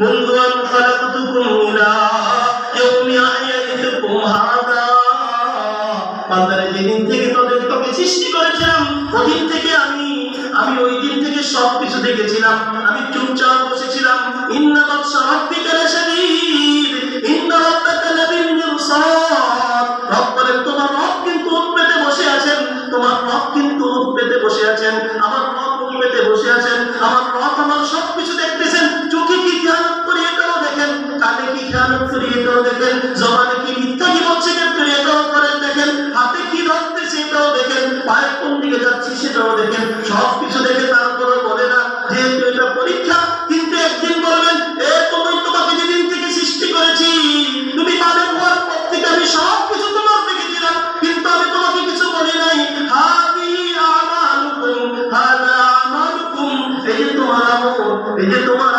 منذ أن خلقتكم إلى يوم أحييتكم هذا বান্দারে যেদিন থেকে তোদের তোকে সৃষ্টি করেছিলাম ওদিন থেকে আমি আমি ওই দিন থেকে সব কিছু দেখেছিলাম আমি চুপচাপ বসেছিলাম ইন্না বাদশা রাব্বিকা লাশাদীদ দেখেন পায়ে কোন দিকে যাচ্ছি সেটাও দেখেন সব কিছু দেখে তারপরে বলে না, যেহেতু এটা পরীক্ষা, কিন্তু একদিন বলবেন, এ তুমি তোমাকে যেদিন থেকে সৃষ্টি করেছি, তুমি বালের হওয়ার থেকে আমি সব কিছু তোমার দেখেছিলাম কিন্তু আমি তোমাকে কিছু বলি নাই। হাদি আমালুকুম, হাদা আমালুকুম, এই যে তোমার আমল, এই যে তোমার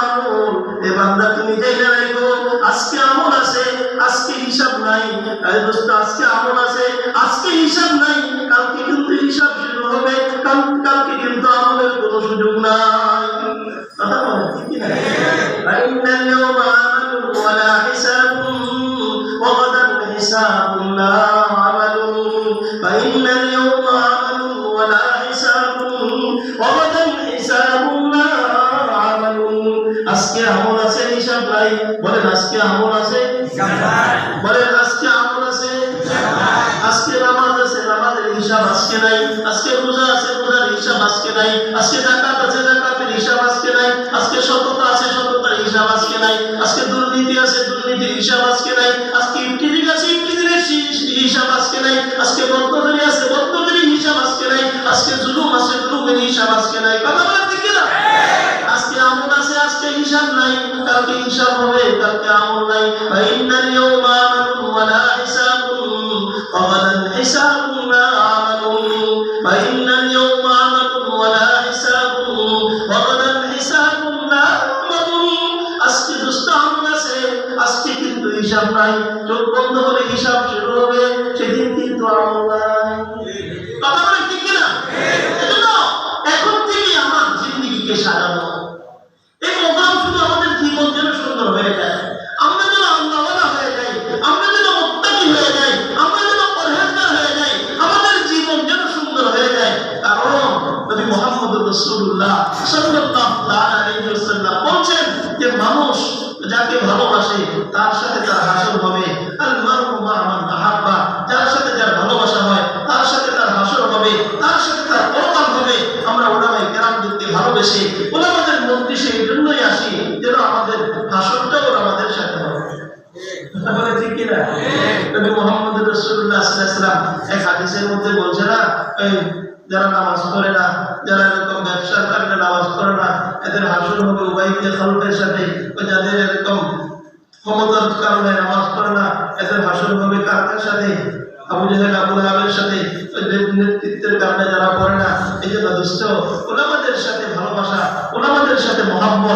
নাই এই দোস্ত আজকে আমল আছে আজকে হিসাব নাই কালকে কিন্তু হিসাব শুরু হবে কাল কালকে কিন্তু আমলের কোনো সুযোগ নাই কথা বলে ঠিক কি না فإن اليوم عمل ولا حساب وغدا حساب لا عمل فإن اليوم নাই বলেন আজকে আমল আছে? বলেন আজকে আমল আছে। আজকে নামাজ আছে, নামাজের হিসাব আজকে নাই। আজকে রোজা আছে, রোজার হিসাব আজকে নাই। আজকে জাকাত আছে জাকাতের হিসাব আজকে নাই। আজকে সততা আছে, সততার হিসাব আজকে নাই। আজকে দুর্নীতি আছে, দুর্নীতির হিসাব আজকে নাই। আজকে ইফতিজিং আছে ইফতিজিংয়ের হিসাব আজকে নাই। আজকে হিসাব নাই, কালকে হিসাব হবে, কালকে আমল নাই। ফাইনাল ইয়াউমা আমালুন ওয়ালা হিসাবুন ওয়াগাদান হিসাবুন লা আমালুন ফাইনাল আমালুন ওয়ালা হিসাবুন ওয়াগাদান হিসাবুন লা আমালুন আজকে দুষ্ট আমল আছে, আজকে কিন্তু হিসাব নাই। চোখ বন্ধ করে হিসাব শুরু হবে, সেদিন কিন্তু আমল নাই কথা বলেন ঠিক কিনা এজন্য এখন থেকে আমার জিন্দিগিকে সাজানো এই প্রোগ্রাম শুধু আমাদের জীবন যেন সুন্দর হয়ে যায় আমরা যেন আল্লাহওয়ালা হয়ে যাই আমরা যেন মুত্তাকি হয়ে যাই আমরা যেন পরহেজগার হয়ে যাই আমাদের জীবন যেন সুন্দর হয়ে যায় কারণ নবী মুহাম্মদ রাসূলুল্লাহ সাল্লাল্লাহু আলাইহি ওয়াসাল্লাম বলছেন যে মানুষ যাকে ভালোবাসে তার সাথে তার হাসর হবে। আল মারু আহাব্বা যার সাথে যার ভালোবাসা হয় তার সাথে তার হাসর হবে তার সাথে তার পরকাল হবে। আমরা ওলামায়ে কেরামদেরকে ভালোবেসে ওলামাদের মন্ত্রী সেই জন্যই আসি যেন আমাদের হাসরটাও আমাদের সাথে হবে। তাহলে ঠিক কিনা? নবী মুহাম্মদ ওয়াসাল্লাম এক হাদিসের মধ্যে বলছে না যারা নামাজ পড়ে না, যারা এরকম ব্যবসার কারণে নামাজ পড়ে না, এদের হাসুর হবে উবাইকে খালকের সাথে যাদের এরকম ক্ষমতার কারণে নামাজ পড়ে না, এদের হাসুর হবে কার সাথে, আবু জাহেল আবুল আহমের সাথে নেতৃত্বের কারণে যারা পড়ে না, এই জন্য দুষ্ট। ওলামাদের সাথে ভালোবাসা, ওলামাদের সাথে মহাব্বত।